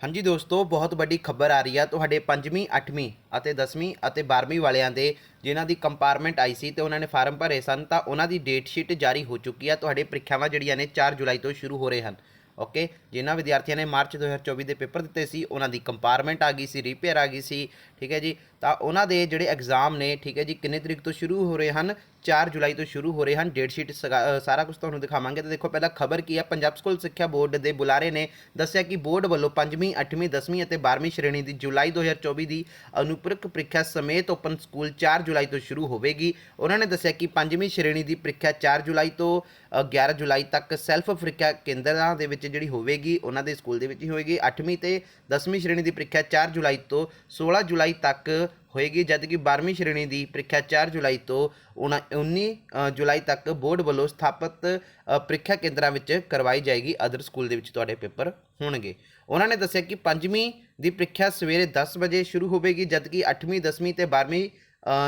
ਹਾਂਜੀ ਦੋਸਤੋ, ਬਹੁਤ ਵੱਡੀ ਖਬਰ ਆ ਰਹੀ ਆ। ਤੁਹਾਡੇ 5ਵੀਂ 8ਵੀਂ ਅਤੇ 10ਵੀਂ ਅਤੇ 12ਵੀਂ ਵਾਲਿਆਂ ਦੇ ਜਿਨ੍ਹਾਂ ਦੀ ਕੰਪਾਰਟਮੈਂਟ ਆਈ ਸੀ ਤੇ ਉਹਨਾਂ ਨੇ ਫਾਰਮ ਭਰੇ ਸਨ, ਤਾਂ ਉਹਨਾਂ ਦੀ ਡੇਟ ਸ਼ੀਟ ਜਾਰੀ ਹੋ ਚੁੱਕੀ ਆ। ਤੁਹਾਡੇ ਪ੍ਰੀਖਿਆਵਾਂ ਜਿਹੜੀਆਂ ਨੇ 4 ਜੁਲਾਈ ਤੋਂ ਸ਼ੁਰੂ ਹੋ ਰਹੇ ਹਨ। ਓਕੇ ਜਿਨ੍ਹਾਂ ਵਿਦਿਆਰਥੀਆਂ ਨੇ ਮਾਰਚ 2024 ਦੇ ਪੇਪਰ ਦਿੱਤੇ ਸੀ, ਉਹਨਾਂ ਦੀ ਕੰਪਾਰਟਮੈਂਟ ਆ ਗਈ ਸੀ ਰੀਪੇਅਰ ਆ ਗਈ ਸੀ ਠੀਕ ਹੈ ਜੀ? ਤਾਂ ਉਹਨਾਂ ਦੇ ਜਿਹੜੇ ਐਗਜ਼ਾਮ ਨੇ ਠੀਕ ਹੈ ਜੀ ਕਿੰਨੇ ਤਰੀਕ ਤੋਂ ਸ਼ੁਰੂ ਹੋ ਰਹੇ ਹਨ? 4 ਜੁਲਾਈ ਤੋਂ ਸ਼ੁਰੂ ਹੋ ਰਹੇ ਹਨ ਡੇਟ ਸ਼ੀਟ ਸਗਾ- ਸਾਰਾ ਕੁਝ ਤੁਹਾਨੂੰ ਦਿਖਾਵਾਂਗੇ। ਤਾਂ ਦੇਖੋ ਪਹਿਲਾਂ ਖਬਰ ਕੀ ਹੈ? ਪੰਜਾਬ ਸਕੂਲ ਸਿੱਖਿਆ ਬੋਰਡ ਦੇ ਬੁਲਾਰੇ ਨੇ ਦੱਸਿਆ ਕਿ ਬੋਰਡ ਵੱਲੋਂ 5ਵੀਂ 8ਵੀਂ 10ਵੀਂ ਅਤੇ 12ਵੀਂ ਸ਼੍ਰੇਣੀ ਦੀ ਜੁਲਾਈ 2024 ਦੀ ਅਨੁਪ੍ਰਕ ਪ੍ਰੀਖਿਆ ਸਮੇਤ ਓਪਨ ਸਕੂਲ 4 ਜੁਲਾਈ ਤੋਂ ਸ਼ੁਰੂ ਹੋਵੇਗੀ। ਉਹਨਾਂ ਨੇ ਦੱਸਿਆ ਕਿ 5ਵੀਂ ਸ਼੍ਰੇਣੀ ਦੀ ਪ੍ਰੀਖਿਆ 4 ਜੁਲਾਈ ਤੋਂ ਅ, 11 ਜੁਲਾਈ ਤੱਕ ਸੈਲਫ ਪ੍ਰੀਖਿਆ ਕੇਂਦਰਾਂ ਦੇ ਵਿੱਚ ਜਿਹੜੀ ਹੋਵੇਗੀ ਉਹਨਾਂ ਦੇ ਸਕੂਲ ਦੇ ਵਿੱਚ ਹੀ ਹੋਵੇਗੀ 8ਵੀਂ ਤੇ 10ਵੀਂ ਸ਼੍ਰੇਣੀ ਦੀ ਪ੍ਰੀਖਿਆ 4 ਜੁਲਾਈ ਤੋਂ 16 ਜੁਲਾਈ ਤੱਕ ਹੋਏਗੀ, ਜਦਕਿ 12ਵੀਂ ਸ਼੍ਰੇਣੀ ਦੀ ਪ੍ਰੀਖਿਆ 4 ਜੁਲਾਈ ਤੋਂ ਉਨਾ- 19 ਜੁਲਾਈ ਤੱਕ ਬੋਰਡ ਵੱਲੋਂ ਸਥਾਪਿਤ ਪ੍ਰੀਖਿਆ ਕੇਂਦਰਾਂ ਵਿੱਚ ਕਰਵਾਈ ਜਾਏਗੀ ਅਦਰ ਸਕੂਲ ਦੇ ਵਿੱਚ ਤੁਹਾਡੇ ਪੇਪਰ ਹੋਣਗੇ। ਉਹਨਾਂ ਨੇ ਦੱਸਿਆ ਕਿ 5ਵੀਂ ਦੀ ਪ੍ਰੀਖਿਆ ਸਵੇਰੇ 10 ਵਜੇ ਸ਼ੁਰੂ ਹੋਵੇਗੀ, ਜਦਕਿ 8ਵੀਂ 10ਵੀਂ ਤੇ 12ਵੀਂ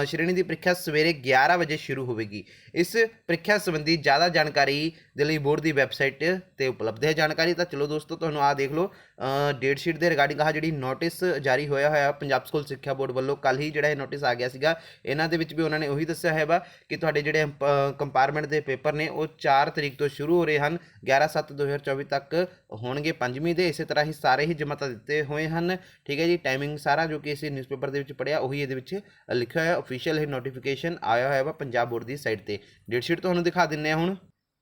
ਸ਼੍ਰੇਣੀ ਦੀ ਪ੍ਰੀਖਿਆ ਸਵੇਰੇ 11 ਵਜੇ ਸ਼ੁਰੂ ਹੋਵੇਗੀ। ਇਸ ਪ੍ਰੀਖਿਆ ਸੰਬੰਧੀ ਜ਼ਿਆਦਾ ਜਾਣਕਾਰੀ ਦੇ ਲਈ ਬੋਰਡ ਦੀ ਵੈਬਸਾਈਟ ਤੇ ਉਪਲਬਧ ਹੈ ਜਾਣਕਾਰੀ। ਤਾਂ ਚਲੋ ਦੋਸਤੋ, ਤੁਹਾਨੂੰ ਆ ਦੇਖ ਲਓ। ਡੇਟ ਸ਼ੀਟ ਦੇ ਰਿਗਾਰਡਿੰਗ ਆਹ ਜਿਹੜੀ ਨੋਟਿਸ ਜਾਰੀ ਹੋਇਆ ਹੋਇਆ ਪੰਜਾਬ ਸਕੂਲ ਸਿੱਖਿਆ ਬੋਰਡ ਵੱਲੋਂ ਕੱਲ ਹੀ ਜਿਹੜਾ ਇਹ ਨੋਟਿਸ ਆ ਗਿਆ ਸੀਗਾ। ਇਹਨਾਂ ਦੇ ਵਿੱਚ ਵੀ ਉਹਨਾਂ ਨੇ ਉਹੀ ਦੱਸਿਆ ਹੈ ਵਾ ਕਿ ਤੁਹਾਡੇ ਜਿਹੜੇ ਕੰਪਾਰਟਮੈਂਟ ਦੇ ਪੇਪਰ ਨੇ, ਉਹ 4 ਤਰੀਕ ਤੋਂ ਸ਼ੁਰੂ ਹੋ ਰਹੇ ਹਨ। 11/7/2024 ਤੱਕ ਹੋਣਗੇ ਪੰਜਵੀਂ ਦੇ। ਇਸੇ ਤਰ੍ਹਾਂ ਹੀ ਸਾਰੇ ਹੀ ਜਮਾਤਾਂ ਦਿੱਤੇ ਹੋਏ ਹਨ। ਠੀਕ ਹੈ ਜੀ ਟਾਈਮਿੰਗ ਸਾਰਾ ਜੋ ਕਿ ਅਸੀਂ ਨਿਊਜ਼ਪੇਪਰ ਦੇ ਵਿੱਚ ਪੜਿਆ ਉਹੀ ਇਹਦੇ ਵਿੱਚ ਲਿਖਿਆ ਹੋਇਆ ਅਫੀਸ਼ੀਅਲ ਇਹ ਨੋਟੀਫਿਕੇਸ਼ਨ ਆਇਆ ਹੋਇਆ ਵਾ ਪੰਜਾਬ ਬੋਰਡ ਦੀ ਸਾਈਟ ਤੇ। ਡੇਟ ਸ਼ੀਟ ਤੁਹਾਨੂੰ ਦਿਖਾ ਦਿੰਨੇ ਆ ਹੁਣ।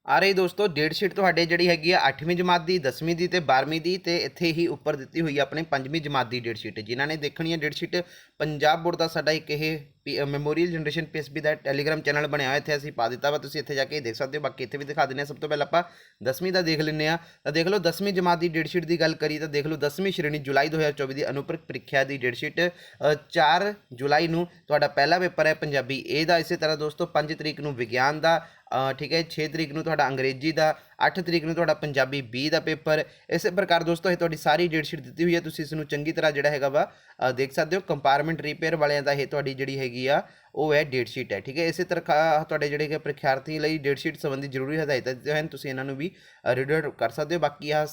ਆ ਰਹੀ ਦੋਸਤੋ ਡੇਟ ਸ਼ੀਟ ਤੁਹਾਡੇ ਜਿਹੜੀ ਹੈਗੀ ਆ 8ਵੀਂ ਜਮਾਤ ਦੀ 10ਵੀਂ ਦੀ ਤੇ 12ਵੀਂ ਦੀ ਤੇ ਇੱਥੇ ਹੀ ਉੱਪਰ ਦਿੱਤੀ ਹੋਈ ਆ ਆਪਣੇ 5ਵੀਂ ਜਮਾਤ ਦੀ ਡੇਟ ਸ਼ੀਟ ਜਿਨ੍ਹਾਂ ਨੇ ਦੇਖਣੀ ਹੈ ਡੇਟ ਸ਼ੀਟ ਪੰਜਾਬ ਬੋਰਡ ਦਾ ਸਾਡਾ ਇੱਕ ਇਹ ਮੈਮੋਰੀਅਲ ਜਨਰੇਸ਼ਨ ਪੀਐਸਬੀ ਦਾ ਟੈਲੀਗ੍ਰਾਮ ਚੈਨਲ ਬਣਿਆ ਹੋਇਆ, ਇੱਥੇ ਅਸੀਂ ਪਾ ਦਿੱਤਾ ਵਾ, ਤੁਸੀਂ ਇੱਥੇ ਜਾ ਕੇ ਦੇਖ ਸਕਦੇ ਹੋ, ਬਾਕੀ ਇੱਥੇ ਵੀ ਦਿਖਾ ਦਿੰਨੇ ਆ ਸਭ ਤੋਂ ਪਹਿਲਾਂ ਆਪਾਂ 10ਵੀਂ ਦਾ ਦੇਖ ਲੈਂਦੇ ਆ ਤਾਂ ਦੇਖ ਲਓ 10ਵੀਂ ਜਮਾਤ ਦੀ ਡੇਟ ਸ਼ੀਟ ਦੀ ਗੱਲ ਕਰੀ ਤਾਂ ਦੇਖ ਲਓ 10ਵੀਂ ਸ਼੍ਰੇਣੀ ਜੁਲਾਈ 2024 ਦੀ ਅਨੁਪ੍ਰਕ ਪ੍ਰੀਖਿਆ ਦੀ ਡੇਟ ਸ਼ੀਟ 4 ਜੁਲਾਈ ਨੂੰ ਤੁਹਾਡਾ ਪਹਿਲਾ ਪੇਪਰ ਹੈ ਪੰਜਾਬੀ ਏ ਦਾ। ਇਸੇ ਤਰ੍ਹਾਂ ਦੋਸਤੋ 5 ਤਰੀਕ ਨੂੰ ਵਿਗਿਆਨ ਦਾ ਠੀਕ ਹੈ 6 ਤਰੀਕ ਨੂੰ ਤੁਹਾਡਾ ਅੰਗਰੇਜ਼ੀ ਦਾ 8 ਤਰੀਕ ਨੂੰ ਤੁਹਾਡਾ ਪੰਜਾਬੀ ਬੀ ਦਾ ਪੇਪਰ। ਇਸੇ ਪ੍ਰਕਾਰ ਦੋਸਤੋ, ਇਹ ਤੁਹਾਡੀ ਸਾਰੀ ਡੇਟ ਸ਼ੀਟ ਦਿੱਤੀ ਹੋਈ ਹੈ। ਤੁਸੀਂ ਇਸ ਨੂੰ ਚੰਗੀ ਤਰ੍ਹਾਂ ਜਿਹੜਾ ਹੈਗਾ ਵਾ ਦੇਖ ਸਕਦੇ ਹੋ। ਕੰਪਾਰਟਮੈਂਟ ਰਿਪੇਅਰ ਵਾਲਿਆਂ ਦਾ ਇਹ ਤੁਹਾਡੀ ਜਿਹੜੀ ਹੈਗੀ ਆ, ਉਹ ਹੈ ਡੇਟ ਸ਼ੀਟ ਹੈ, ਠੀਕ ਹੈ? ਇਸੇ ਤਰ੍ਹਾਂ ਤੁਹਾਡੇ ਜਿਹੜੇ ਕਿ ਪ੍ਰੀਖਿਆਰਥੀ ਲਈ ਡੇਟ ਸ਼ੀਟ ਸੰਬੰਧੀ ਜ਼ਰੂਰੀ ਹਦਾਇਤਾਂ ਦਿੱਤੀਆਂ ਹਨ ਤੁਸੀਂ ਇਹਨਾਂ ਨੂੰ ਵੀ ਰੀਡ ਕਰ ਸਕਦੇ ਹੋ। ਬਾਕੀ ਆ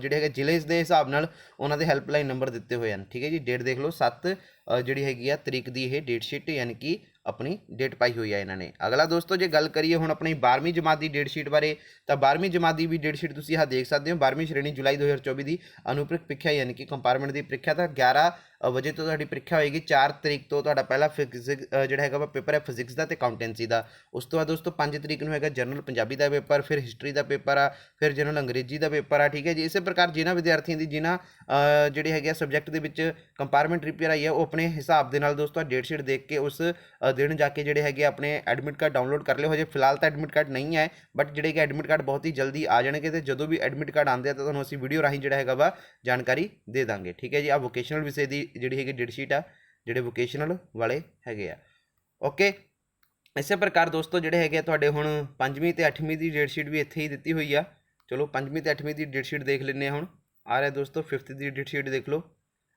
ਜਿਹੜੇ ਹੈਗੇ ਜ਼ਿਲ੍ਹੇ ਦੇ ਹਿਸਾਬ ਨਾਲ ਉਹਨਾਂ ਦੇ ਹੈਲਪਲਾਈਨ ਨੰਬਰ ਦਿੱਤੇ ਹੋਏ ਹਨ, ਠੀਕ ਹੈ ਜੀ? ਡੇਟ ਦੇਖ ਲਓ 7 ਜਿਹੜੀ ਹੈਗੀ ਆ ਤਰੀਕ ਦੀ ਇਹ ਡੇਟ ਸ਼ੀਟ ਯਾਨੀ ਕਿ ਆਪਣੀ ਡੇਟ ਪਾਈ ਹੋਈ ਹੈ ਇਹਨਾਂ ਨੇ। ਅਗਲਾ ਦੋਸਤੋ, ਜੇ ਗੱਲ ਕਰੀਏ ਹੁਣ ਆਪਣੀ 12ਵੀਂ ਜਮਾਤ ਦੀ ਡੇਟ ਸ਼ੀਟ ਬਾਰੇ, ਤਾਂ 12ਵੀਂ ਜਮਾਤ ਦੀ ਵੀ ਡੇਟ ਸ਼ੀਟ ਤੁਸੀਂ ਆਹ ਦੇਖ ਸਕਦੇ ਹੋ। 12ਵੀਂ ਸ਼੍ਰੇਣੀ ਜੁਲਾਈ 2024 ਦੀ ਅਨੁਪ੍ਰਕ ਪ੍ਰੀਖਿਆ, ਯਾਨੀ ਕਿ ਕੰਪਾਰਟਮੈਂਟ ਦੀ ਪ੍ਰੀਖਿਆ ਤਾਂ 11 ਵਜੇ ਤੋਂ ਤੁਹਾਡੀ ਪ੍ਰੀਖਿਆ ਹੋਏਗੀ 4 ਤਰੀਕ ਤੋਂ ਤੁਹਾਡਾ ਪਹਿਲਾ ਫਿਜ਼ਿਕਸ ਜਿਹੜਾ ਹੈਗਾ ਵਾ ਪੇਪਰ ਹੈ ਫਿਜ਼ਿਕਸ ਦਾ ਤੇ ਅਕਾਊਂਟੈਂਸੀ ਦਾ। ਉਸ ਤੋਂ ਬਾਅਦ ਦੋਸਤੋ 5 ਤਰੀਕ ਨੂੰ ਹੈਗਾ ਜਨਰਲ ਪੰਜਾਬੀ ਦਾ ਪੇਪਰ, ਫਿਰ ਹਿਸਟਰੀ ਦਾ ਪੇਪਰ ਆ, ਫਿਰ ਜਨਰਲ ਅੰਗਰੇਜ਼ੀ ਦਾ ਪੇਪਰ ਆ, ਠੀਕ ਹੈ ਜੀ? ਇਸੇ ਪ੍ਰਕਾਰ ਜਿਨ੍ਹਾਂ ਵਿਦਿਆਰਥੀਆਂ ਦੀ ਜਿਨ੍ਹਾਂ ਜਿਹੜੇ ਹੈਗੇ ਸਬਜੈਕਟ ਦੇ ਵਿੱਚ ਕੰਪਾਰਟਮੈਂਟ ਰਿਪੇਅਰ ਆਈ ਹੈ, ਉਹ ਆਪਣੇ ਹਿਸਾਬ ਦੇ ਨਾਲ ਦੋਸਤੋ ਡੇਟ ਸ਼ੀਟ ਦੇਖ ਕੇ ਉਸ ਦਿਨ ਜਾ ਕੇ ਜਿਹੜੇ ਹੈਗੇ ਆਪਣੇ ਐਡਮਿਟ ਕਾਰਡ ਡਾਊਨਲੋਡ ਕਰ ਲਿਓ। ਹਜੇ ਫਿਲਹਾਲ ਤਾਂ ਐਡਮਿਟ ਕਾਰਡ ਨਹੀਂ ਹੈ ਬਟ ਜਿਹੜੇ ਕਿ ਐਡਮਿਟ ਕਾਰਡ ਬਹੁਤ ਹੀ ਜਲਦੀ ਆ ਜਾਣਗੇ ਤੇ ਜਦੋਂ ਵੀ ਐਡਮਿਟ ਕਾਰਡ ਆਉਂਦੇ ਆ ਤਾਂ ਤੁਹਾਨੂੰ ਅਸੀਂ ਵੀਡੀਓ ਰਾਹੀਂ ਜਿਹੜਾ ਹੈਗਾ ਵਾ ਜਾਣਕਾਰੀ ਦੇ ਦਾਂਗੇ, ਠੀਕ ਹੈ ਜੀ? ਆ ਵੋਕੇਸ਼ਨਲ ਵਿਸ਼ੇ ਦੀ ਜਿਹੜੀ ਹੈਗੀ ਡੇਟ ਸ਼ੀਟ ਆ, ਜਿਹੜੇ ਵੋਕੇਸ਼ਨਲ ਵਾਲੇ ਹੈਗੇ ਆ। ਓਕੇ ਇਸੇ ਪ੍ਰਕਾਰ ਦੋਸਤੋ, ਜਿਹੜੇ ਹੈਗੇ ਆ ਤੁਹਾਡੇ ਹੁਣ 5ਵੀਂ ਤੇ 8ਵੀਂ ਦੀ ਡੇਟ ਸ਼ੀਟ ਵੀ ਇੱਥੇ ਹੀ ਦਿੱਤੀ ਹੋਈ ਆ। ਚਲੋ 5ਵੀਂ ਤੇ 8ਵੀਂ ਦੀ ਡੇਟ ਸ਼ੀਟ ਦੇਖ ਲੈਂਦੇ ਆ ਹੁਣ। ਆ ਰਿਹਾ ਦੋਸਤੋ 5th ਦੀ ਡੇਟ ਸ਼ੀਟ ਦੇਖ ਲਓ।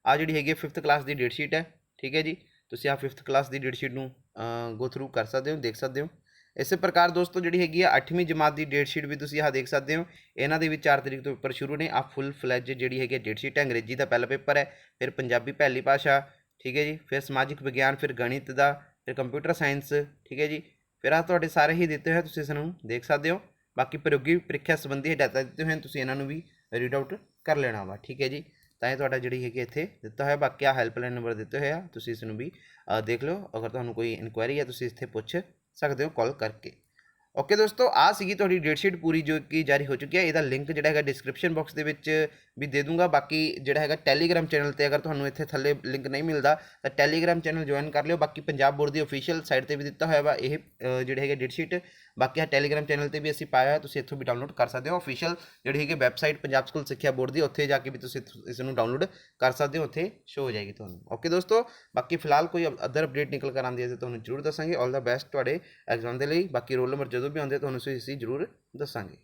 ਆ ਜਿਹੜੀ ਹੈਗੀ 5th ਕਲਾਸ ਦੀ ਡੇਟ ਸ਼ੀਟ ਹੈ। ਠੀਕ ਹੈ ਜੀ? ਤੁਸੀਂ ਆ 5th ਕਲਾਸ ਦੀ ਡੇਟ ਸ਼ੀਟ ਨੂੰ ਗੋ ਥਰੂ ਕਰ ਸਕਦੇ ਹੋ, ਦੇਖ ਸਕਦੇ ਹੋ। ਇਸੇ ਪ੍ਰਕਾਰ ਦੋਸਤੋ, ਜਿਹੜੀ ਹੈਗੀ ਆ 8ਵੀਂ ਜਮਾਤ ਦੀ ਡੇਟ ਸ਼ੀਟ ਵੀ ਤੁਸੀਂ ਆਹ ਦੇਖ ਸਕਦੇ ਹੋ। ਇਹਨਾਂ ਦੇ ਵੀ 4 ਤਰੀਕ ਤੋਂ ਪੇਪਰ ਸ਼ੁਰੂ ਨੇ। ਆ ਫੁੱਲ ਫਲੈਜ ਜਿਹੜੀ ਹੈਗੀ ਡੇਟ ਸ਼ੀਟ ਹੈ ਅੰਗਰੇਜ਼ੀ ਦਾ ਪਹਿਲਾ ਪੇਪਰ ਹੈ, ਫਿਰ ਪੰਜਾਬੀ ਪਹਿਲੀ ਭਾਸ਼ਾ, ਠੀਕ ਹੈ ਜੀ, ਫਿਰ ਸਮਾਜਿਕ ਵਿਗਿਆਨ, ਫਿਰ ਗਣਿਤ ਦਾ, ਫਿਰ ਕੰਪਿਊਟਰ ਸਾਇੰਸ ਠੀਕ ਹੈ ਜੀ। ਫਿਰ ਆ ਤੁਹਾਡੇ ਸਾਰੇ ਹੀ ਦਿੱਤੇ ਹੋਏ ਤੁਸੀਂ ਇਸ ਨੂੰ ਦੇਖ ਸਕਦੇ ਹੋ। ਬਾਕੀ ਪ੍ਰਯੋਗੀ ਪ੍ਰੀਖਿਆ ਸੰਬੰਧੀ ਡਾਟਾ ਦਿੱਤੇ ਹੋਏ ਹਨ ਤੁਸੀਂ ਇਹਨਾਂ ਨੂੰ ਵੀ ਰੀਡ ਆਊਟ ਕਰ ਲੈਣਾ ਵਾ, ਠੀਕ ਹੈ ਜੀ। ਤਾਂ ਇਹ ਤੁਹਾਡਾ ਜਿਹੜੀ ਹੈਗੀ ਇੱਥੇ ਦਿੱਤਾ ਹੋਇਆ, ਬਾਕੀ ਆ ਹੈਲਪਲਾਈਨ ਨੰਬਰ ਦਿੱਤੇ ਹੋਏ ਆ, ਤੁਸੀਂ ਇਸ ਨੂੰ ਵੀ ਦੇਖ ਲਓ। ਅਗਰ ਤੁਹਾਨੂੰ ਕੋਈ ਇਨਕੁਆਇਰੀ ਹੈ ਤੁਸੀਂ ਇੱਥੇ ਪੁੱਛ ਸਕਦੇ ਹੋ ਕਾਲ ਕਰਕੇ। ਓਕੇ ਦੋਸਤੋ, ਆ ਸੀਗੀ ਤੁਹਾਡੀ ਡੇਟ ਸ਼ੀਟ ਪੂਰੀ ਜੋ ਕਿ ਜਾਰੀ ਹੋ ਚੁੱਕੀ ਹੈ। ਇਹਦਾ ਲਿੰਕ ਜਿਹੜਾ ਹੈਗਾ ਡਿਸਕ੍ਰਿਪਸ਼ਨ ਬਾਕਸ ਦੇ ਵਿੱਚ ਵੀ ਦੇ ਦੂੰਗਾ। ਬਾਕੀ ਜਿਹੜਾ ਹੈਗਾ ਟੈਲੀਗ੍ਰਾਮ ਚੈਨਲ ਤੇ ਅਗਰ ਤੁਹਾਨੂੰ ਇੱਥੇ ਥੱਲੇ ਲਿੰਕ ਨਹੀਂ ਮਿਲਦਾ, ਤਾਂ ਟੈਲੀਗ੍ਰਾਮ ਚੈਨਲ ਜੁਆਇਨ ਕਰ ਲਿਓ। ਬਾਕੀ ਪੰਜਾਬ ਬੋਰਡ ਦੀ ਅਫੀਸ਼ੀਅਲ ਸਾਈਟ ਤੇ ਵੀ ਦਿੱਤਾ ਹੋਇਆ ਵਾ ਇਹ ਜਿਹੜੇ ਹੈਗੇ ਡੇਟ ਸ਼ੀਟ ਬਾਕੀ ਆ ਟੈਲੀਗ੍ਰਾਮ ਚੈਨਲ ਤੇ ਵੀ ਅਸੀਂ ਪਾਇਆ ਹੋਇਆ, ਤੁਸੀਂ ਇੱਥੋਂ ਵੀ ਡਾਊਨਲੋਡ ਕਰ ਸਕਦੇ ਹੋ। ਅਫੀਸ਼ੀਅਲ ਜਿਹੜੀ ਹੈਗੀ ਵੈਬਸਾਈਟ ਪੰਜਾਬ ਸਕੂਲ ਸਿੱਖਿਆ ਬੋਰਡ ਦੀ, ਉੱਥੇ ਜਾ ਕੇ ਵੀ ਤੁਸੀਂ ਇਸ ਨੂੰ ਡਾਊਨਲੋਡ ਕਰ ਸਕਦੇ ਹੋ। ਉੱਥੇ ਸ਼ੋ ਹੋ ਜਾਏਗੀ ਤੁਹਾਨੂੰ। ਓਕੇ ਦੋਸਤੋ, ਬਾਕੀ ਫਿਲਹਾਲ ਕੋਈ ਅਦਰ ਅਪਡੇਟ ਨਿਕਲ ਕਰ ਆਉਂਦੀ ਹੈ ਤਾਂ ਤੁਹਾਨੂੰ ਜ਼ਰੂਰ ਦੱਸਾਂਗੇ। ਆਲ ਦਾ ਬੈਸਟ ਤੁਹਾਡੇ ਐਗਜ਼ਾਮ ਦੇ ਲਈ। ਬਾਕੀ ਰੋਲ ਨੰਬਰ ਜਦੋਂ ਜਦੋਂ ਵੀ ਆਉਂਦੇ ਤੁਹਾਨੂੰ ਅਸੀਂ ਜ਼ਰੂਰ ਦੱਸਾਂਗੇ।